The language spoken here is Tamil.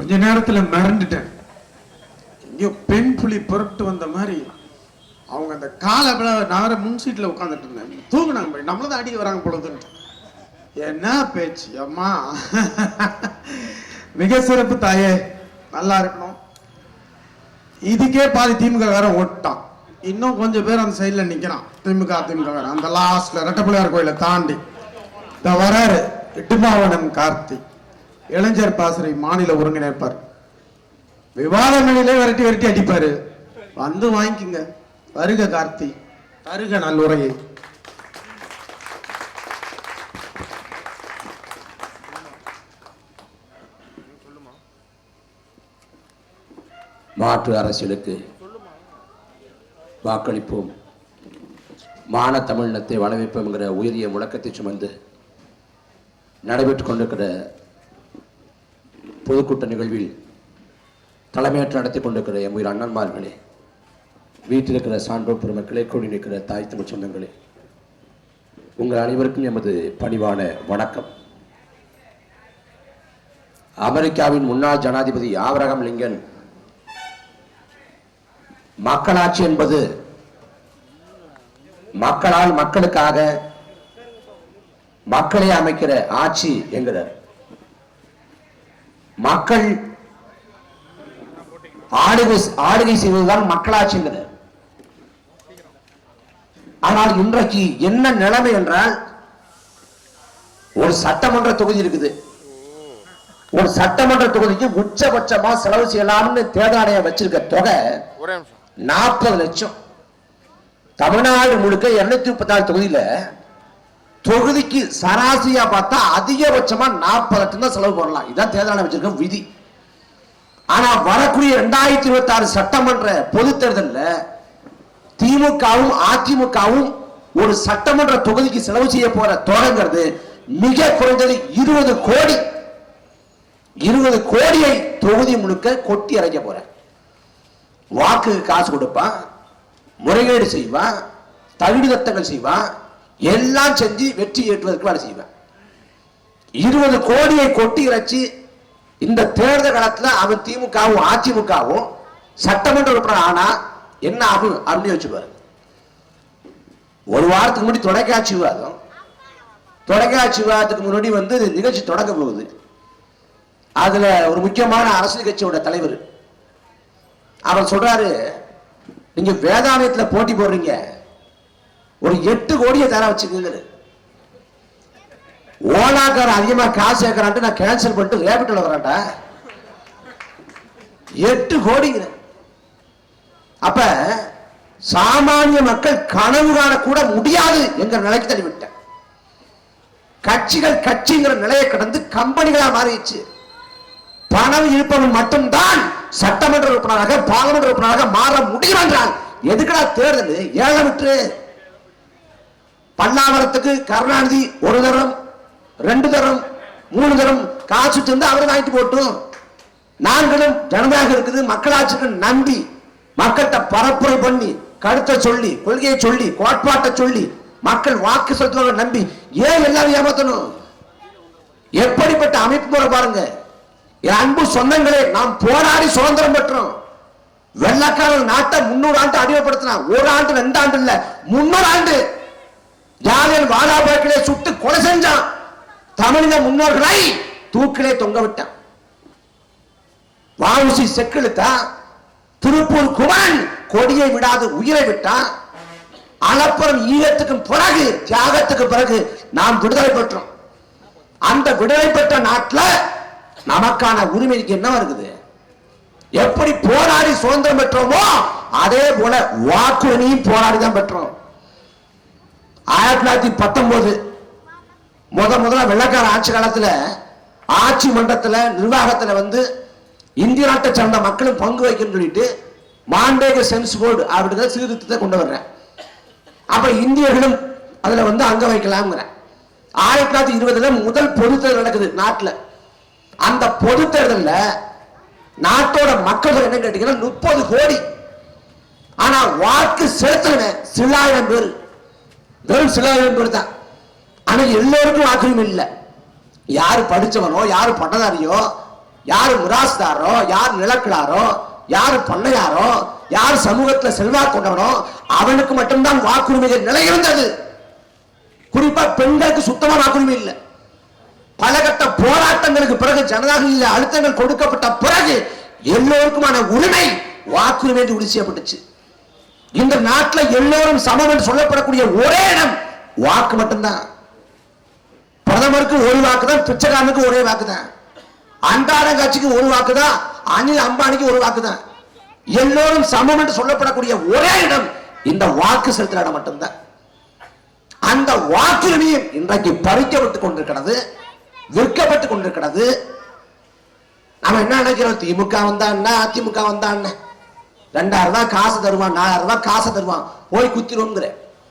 கொஞ்ச நேரத்தில் மிரண்டுட்டேன். எங்கேயோ பெண் புலி புரட்டு வந்த மாதிரி அவங்க அந்த காலை விழ முன் சீட்டில் உட்காந்துட்டு இருந்தேன் தூங்கினாங்க போய் நம்மள தான் அடிக்க வராங்க பொழுதுன்ட்டு என்ன பேச்சு அம்மா? மிக சிறப்பு தாயே நல்லா இருக்கணும். இதுக்கே பாதி திமுக வேற ஓட்டான். இன்னும் கொஞ்சம் பேர் அந்த சைடில் நிற்கிறான் திமுக திமுக வேற. அந்த லாஸ்ட்ல ரெட்டப்பிள்ளையார் கோயிலை தாண்டி. இந்த வராரு இட்டுமாவனம் கார்த்திக். இளைஞர் பாசறை மாநில ஒருங்கிணைப்பார். விவாதங்களிலே விரட்டி விரட்டி அடிப்பாரு. வந்து வாங்கிக்கங்க. வருக கார்த்தி. தருக நல்லுரையை மாற்று அரசியலுக்கு வாக்களிப்போம். மான தமிழினத்தை வளமைப்போம்ங்கிற உயரிய முழக்கத்தை சுமந்து நடைபெற்றுக் கொண்டிருக்கிற பொதுக்கூட்ட நிகழ்வில் தலைமையேற்று நடத்தி கொண்டிருக்கிற எம் உயிர் அண்ணன்மார்களே வீட்டில் இருக்கிற சான்றோர் பெருமக்களே கூடி நிற்கிற தாய் தமிழ் சொந்தங்களே உங்கள் அனைவருக்கும் எமது பணிவான வணக்கம். அமெரிக்காவின் முன்னாள் ஜனாதிபதி ஆபிரகாம் லிங்கன் மக்களாட்சி என்பது மக்களால் மக்களுக்காக மக்களை அமைக்கிற ஆட்சி என்கிறார். மக்கள் ஆளுகை ஆளுகை செய்வதுதான் மக்களாட்சிங்கிறார் ஆனால் இன்றைக்கு என்ன நிலைமை என்றால் ஒரு சட்டமன்ற தொகுதி இருக்குது. ஒரு சட்டமன்ற தொகுதிக்கு உச்சபட்சமா செலவு செய்யலாம்னு தேர்தல் ஆணையம் வச்சிருக்க தொகை நாற்பது லட்சம். தமிழ்நாடு முழுக்க இருநூத்தி முப்பத்தி நாலு தொகுதியில தொகுதிக்கு சராசரியா பார்த்தா அதிகபட்சமா நாற்பது லட்சம் தான் செலவு பண்ணலாம். இதான் தேர்தல் ஆணையம் வச்சிருக்க விதி. ஆனா வரக்கூடிய இரண்டாயிரத்தி இருபத்தி ஆறு சட்டமன்ற பொது தேர்தலில் திமுகவும் அதிமுகவும் ஒரு சட்டமன்ற தொகுதிக்கு செலவு செய்ய போற தொடங்கிறது மிக குறைந்தது இருபது கோடி. இருபது கோடியை தொகுதி முழுக்க கொட்டி அரைக்க போற. வாக்குக்கு காசு கொடுப்பான் முறைகேடு செய்வான் தகுதி தத்தங்கள் செய்வான் எல்லாம் செஞ்சு வெற்றி ஏற்றுவதற்கு வேலை செய்வேன். இருபது கோடியை கொட்டி இறைச்சி இந்த தேர்தல் காலத்தில் அவன் திமுகவும் அதிமுகவும் சட்டமன்ற உறுப்பினர் ஆனா என்ன ஆகும் அப்படின்னு வச்சுப்பாரு ஒரு வாரத்துக்கு முன்னாடி தொலைக்காட்சி விவாதம். தொலைக்காட்சி விவாதத்துக்கு முன்னாடி வந்து நிகழ்ச்சி தொடங்க போகுது. அதுல ஒரு முக்கியமான அரசியல் கட்சியோட தலைவர். அவர் சொல்றாரு நீங்க வேதாலயத்தில் போட்டி போடுறீங்க. ஒரு எட்டு கோடியை தர வச்சுக்கோங்க. ஓலாக்கார அதிகமா காசு கேட்கறான்ட்டு நான் கேன்சல் பண்ணிட்டு ரேபிட்ல வரேன்டா எட்டு கோடிங்கிற. அப்ப சாமானிய மக்கள் கனவு காணக்கூட முடியாது என்கிற நிலைக்கு தள்ளிவிட்டேன். கட்சிகள் கட்சிங்கிற நிலையை கடந்து கம்பெனிகளா மாறிடுச்சு. பணம் இருப்பவன் மட்டும்தான் சட்டமன்ற உறுப்பினராக பாராளுமன்ற உறுப்பினராக மாற முடியும் என்றால் எதுக்குடா தேர்தல்? ஏழை விட்டு. பல்லாவரத்துக்கு கருணாநிதி ஒரு தரம் ரெண்டு தரம் மூணு தரம் காசு தந்து அவரை வாங்கிட்டு போட்டோம். நாங்களும் ஜனதாக இருக்குது மக்களாட்சிக்கு நம்பி மக்கள்கிட்ட பரப்புரை பண்ணி கருத்தை சொல்லி கொள்கையை சொல்லி கோட்பாட்டை சொல்லி மக்கள் வாக்கு செலுத்துவாங்க நம்பி ஏன் எல்லாரும் ஏமாத்தணும்? எப்படிப்பட்ட அமைப்பு முறை பாருங்க. என் அன்பு சொந்தங்களே நாம் போராடி சுதந்திரம் பெற்றோம். வெள்ளக்காரன் நாட்டை முன்னூறு ஆண்டு அடிமைப்படுத்தினா ஒரு ஆண்டு ரெண்டு ஆண்டு இல்ல முன்னூறு ஆண்டு ஜாலியன் வாலாபாக்கிலே சுட்டு கொலை செஞ்சான். தமிழின முன்னோர்களை தூக்கிலே தொங்க விட்டான். வாவுசி செக்கிழுத்தா திருப்பூர் குமரன் கொடியை விடாது உயிரை விட்டான். அலப்புறம் ஈழத்துக்கும் பிறகு தியாகத்துக்கு பிறகு நாம் விடுதலை பெற்றோம். அந்த விடுதலை பெற்ற நாட்டில் நமக்கான உரிமைக்கு என்ன இருக்குது? எப்படி போராடி சுதந்திரம் பெற்றோமோ அதே போல வாக்குரிமையும் போராடி தான் பெற்றோம். ஆயிரத்தி தொள்ளாயிரத்தி பத்தொன்பது. முத முதல்ல வெள்ளக்கார ஆட்சி காலத்தில் ஆட்சி மன்றத்தில் நிர்வாகத்தில் வந்து இந்திய நாட்டை சார்ந்த மக்களும் பங்கு வைக்கணும்னு சொல்லிட்டு மாண்டேக சென்ஸ் போர்டு அப்படிங்கிற சீர்திருத்தத்தை கொண்டு வர்றேன். அப்போ இந்தியர்களும் அதில் வந்து அங்க வைக்கலாம்ங்கிறேன் ஆயிரத்தி தொள்ளாயிரத்தி இருபதுல முதல் பொது தேர்தல் நடக்குது நாட்டில். அந்த பொது தேர்தலில் நாட்டோட மக்கள் என்ன கேட்டீங்கன்னா முப்பது கோடி. ஆனால் வாக்கு செலுத்தின சிலாயிரம் பேர். வெறும் சிலாயிரம் ஆனால் எல்லோருக்கும் வாக்குரிமை இல்லை. யார் படித்தவனோ யார் பட்டதாரியோ யார் மிராஸ்தாரோ யார் நிலக்கிழாரோ யார் பண்ணையாரோ யார் சமூகத்தில் செல்வாக்கு கொண்டவனோ அவனுக்கு மட்டும்தான் வாக்குரிமைகள் நிலை இருந்தது குறிப்பா பெண்களுக்கு சுத்தமா வாக்குரிமை இல்லை. பலகட்ட போராட்டங்களுக்கு பிறகு ஜனநாயக அழுத்தங்கள் கொடுக்கப்பட்ட பிறகு எல்லோருக்குமான உரிமை வாக்குரிமை என்று செய்யப்பட்டுச்சு. இந்த நாட்டில் எல்லோரும் சமம் என்று சொல்லப்படக்கூடிய ஒரே இடம் வாக்கு மட்டும்தான். பிரதமருக்கு ஒரு வாக்கு தான் பிச்சைக்காரனுக்கு ஒரே வாக்கு தான் அன்றாட கட்சிக்கு ஒரு வாக்கு தான் அனில் அம்பானிக்கு ஒரு வாக்கு தான் எல்லோரும் சமம் என்று சொல்லப்படக்கூடிய ஒரே இடம் இந்த வாக்கு செலுத்துற இடம் மட்டும்தான். அந்த வாக்குரிமையும் இன்றைக்கு பறிக்கப்பட்டுக் கொண்டிருக்கிறது விற்கப்பட்டுக் கொண்டிருக்கிறது. நம்ம என்ன நினைக்கிறோம்? திமுக வந்தா என்ன? அதிமுக வந்தா என்ன? ரெண்டாயிரம் ரூபாய் காசு தருவான் நாலாயிரம் ரூபாய் காசு தருவான். போய் குத்திருவோங்கிற